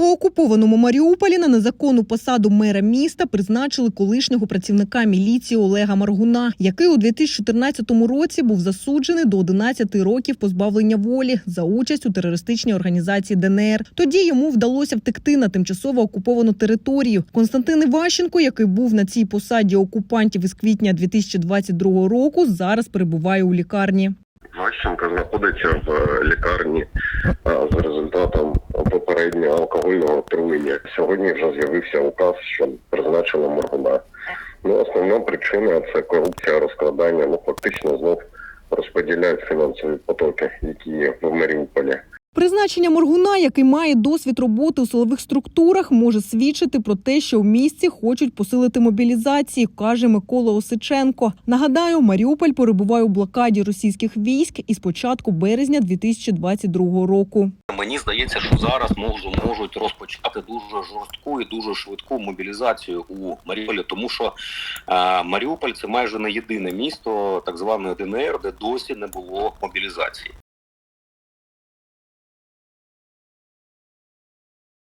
У окупованому Маріуполі на незаконну посаду мера міста призначили колишнього працівника міліції Олега Маргуна, який у 2014 році був засуджений до 11 років позбавлення волі за участь у терористичній організації ДНР. Тоді йому вдалося втекти на тимчасово окуповану територію. Константин Іващенко, який був на цій посаді окупантів із квітня 2022 року, зараз перебуває у лікарні. Ващенко знаходиться в е, лікарні а, з результатом алкогольного. Сьогодні вже з'явився указ, що призначили Моргуна. Ну, основна причина це корупція, розкрадання. Ну фактично знов розподіляють фінансові потоки, які є в Маріуполі. Призначення Моргуна, який має досвід роботи у силових структурах, може свідчити про те, що в місті хочуть посилити мобілізації, каже Микола Осиченко. Нагадаю, Маріуполь перебуває у блокаді російських військ із початку березня 2022 року. Мені здається, що зараз можуть розпочати дуже жорстку і дуже швидку мобілізацію у Маріуполі, тому що е, Маріуполь це майже не єдине місто так званої ДНР, де досі не було мобілізації.